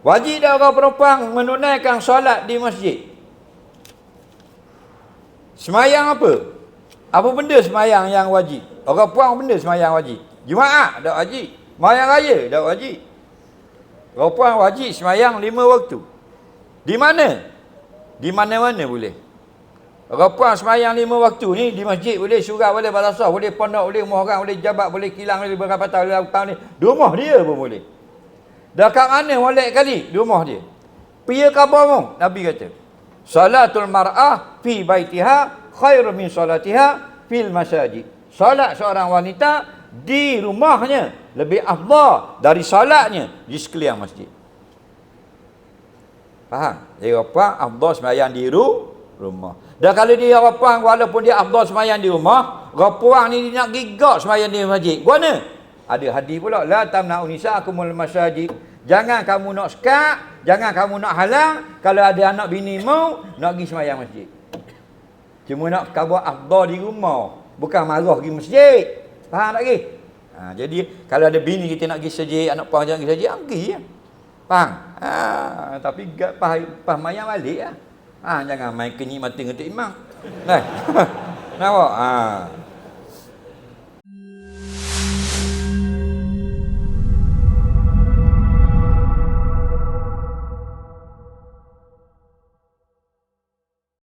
Wajib dah orang perempuan menunaikan solat di masjid. Semayang apa? Apa benda semayang yang wajib? Orang puang benda semayang wajib. Jumaat tak wajib. Semayang raya tak wajib. Orang puang wajib semayang lima waktu. Di mana? Di mana-mana boleh. Orang puang semayang lima waktu ni di masjid boleh, syurga boleh, balasah boleh, pondok boleh, rumah orang boleh, jabat boleh, kilang boleh, berapatan boleh, hutang ni. Rumah dia pun boleh. Dekat mana molek kali? Di rumah dia. Pia khabar mu? Nabi kata. Salatul mar'ah fi baitiha khairu min salatiha fil masajid. Salat seorang wanita di rumahnya lebih afdal dari salatnya di sekalian masjid. Faham? Dia apa? Afdal sembahyang di ru, rumah. Dan kalau dia apa walaupun dia afdal sembahyang di rumah, rapuang ni dia nak gigak sembahyang di masjid. Guna? Ada hadis pula la tamna'u nisa'akumul masajid. Jangan kamu nak sekat, jangan kamu nak halang kalau ada anak bini mau nak pergi sembahyang masjid. Cuma nak khabar afdal di rumah, bukan marah pergi masjid. Faham tak lagi? Ha, jadi kalau ada bini kita nak pergi masjid, anak puan jangan pergi masjid, pergi ya. Faham? Ha, tapi gak pah pah mayang balik ya. Ha, jangan main kenyik mati ngetik imam. Nah. Nampak? Ha.